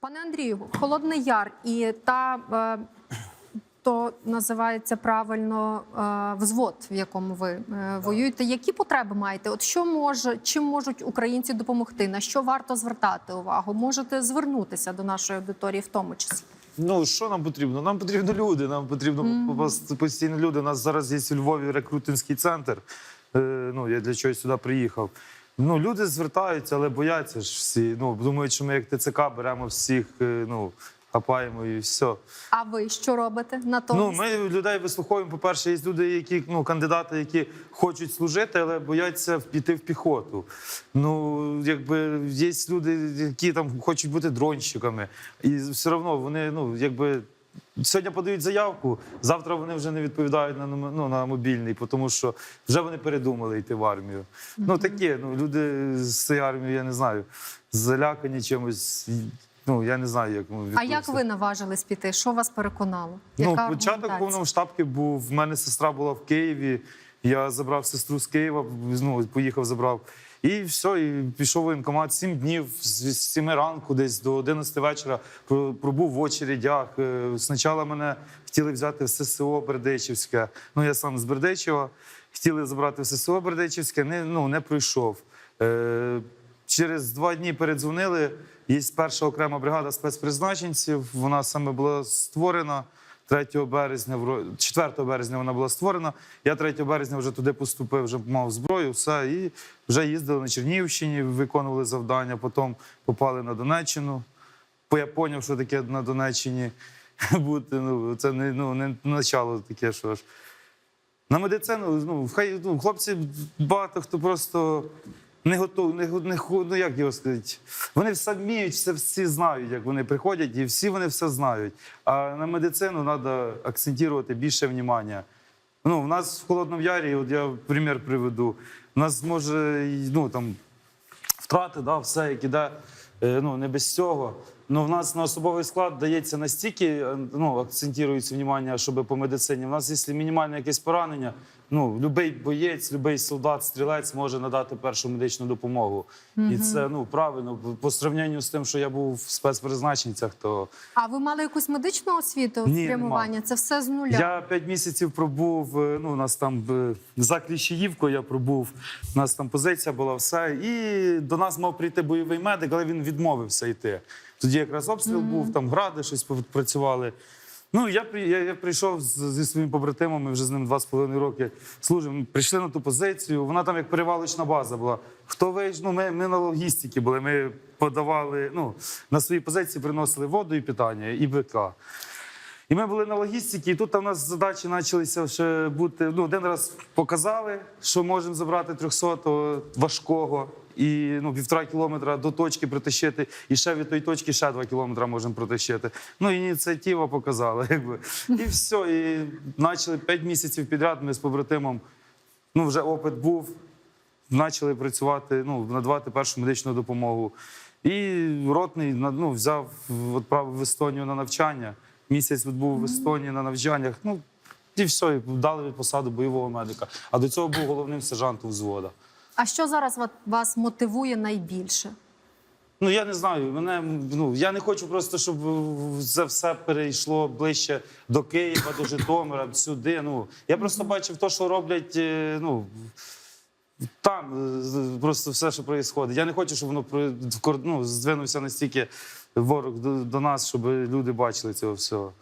Пане Андрію, Холодний Яр і та е, то називається правильно е, взвод, в якому ви е, воюєте. Які потреби маєте? От що може, чим можуть українці допомогти? На що варто звертати увагу? Можете звернутися до нашої аудиторії, в тому числі. Ну що нам потрібно? Нам потрібно люди. Нам потрібно пос- постійно люди. У нас зараз є у Львові рекрутинський центр. Е, ну я для чогось сюди приїхав. Ну люди звертаються, але бояться ж всі. Ну думають, що ми як ТЦК беремо всіх, е, ну хапаємо і все. А ви що робите Ну, ми людей вислуховуємо. По-перше, є люди, які ну кандидати, які хочуть служити, але бояться піти в піхоту. Ну, якби є люди, які там хочуть бути дронщиками, і все одно вони, ну якби. Сьогодні подають заявку, завтра вони вже не відповідають на ну, на мобільний, тому що вже вони передумали йти в армію. Ну таке, ну люди з цієї армії, я не знаю, залякані чимось. Ну я не знаю, як ну, а як ви наважились піти? Що вас переконало? Ну, Яка початок аргументація? повномасштабки був. В мене сестра була в Києві. Я забрав сестру з Києва, ну, поїхав, забрав. І все, і пішов воєнкомат. Сім днів з 7 ранку, десь до 11 вечора про- пробув в очередях. Е, Спочатку мене хотіли взяти в ССО Бердичівське. Ну, я сам з Бердичева. Хотіли забрати в ССО Бердичівське, не, ну, не пройшов. Е, Через два дні передзвонили. Є перша окрема бригада спецпризначенців. Вона саме була створена 3 березня, 4 березня вона була створена. Я 3 березня вже туди поступив, вже мав зброю, все. І вже їздили на Чернігівщині, виконували завдання. Потім попали на Донеччину. Бо я зрозумів, що таке на Донеччині бути. Ну, це не, ну, не начало таке, що ж. На медицину, ну, хай ну, хлопці багато хто просто не готові, не, не, ну як його сказати. Вони все вміють, все всі знають, як вони приходять, і всі вони все знають. А на медицину треба акцентувати більше внимання. Ну, в нас в Холодному Ярі, от я примір приведу. У нас може ну, там, втрати, да, все, як іде, ну, не без цього. Ну, в нас на особовий склад дається настільки, е, ну, акцентується внимання, щоб по медицині. У нас, якщо мінімальне якесь поранення, ну, будь-який боєць, будь-який солдат, стрілець може надати першу медичну допомогу. І це ну, правильно. По сравненню з тим, що я був в спецпризначенцях, то А ви мали якусь медичну освіту Ні, спрямування? Це все з нуля. я п'ять місяців пробув. е, Ну, у нас там е, за Кліщіївкою я пробув. У нас там позиція була все. І до нас мав прийти бойовий медик, але він відмовився йти. Тоді якраз обстріл був, там гради щось працювали. Ну, я, я, я прийшов з- зі своїм побратимом, ми вже з ним два з половиною роки служимо. Прийшли на ту позицію. Вона там як перевалочна база була. Хто вийшов? Ну, ми, ми на логістиці були. Ми подавали, ну, на свої позиції приносили воду і питання, і БК. І ми були на логістиці, і тут у нас задачі почалися ще бути. Ну, один раз показали, що можемо забрати 300 важкого і ну, півтора кілометра до точки притащити, і ще від тої точки ще два кілометри можемо протащити. Ну, ініціатива показала, якби. І все. І почали п'ять місяців підряд. Ми з побратимом, ну, вже опит був, почали працювати, ну, надавати першу медичну допомогу. І ротний ну, взяв, відправив в Естонію на навчання. Місяць відбув в Естонії на навчаннях. Ну, і все, і дали посаду бойового медика. А до цього був головним сержантом взвода. А що зараз вас мотивує найбільше? Ну я не знаю. Мене ну я не хочу просто, щоб це все перейшло ближче до Києва, до Житомира, сюди. Ну я просто бачив те, що роблять. е, Ну там е, просто все, що відбувається. Я не хочу, щоб воно ну, здвинувся настільки ворог до, до нас, щоб люди бачили цього всього.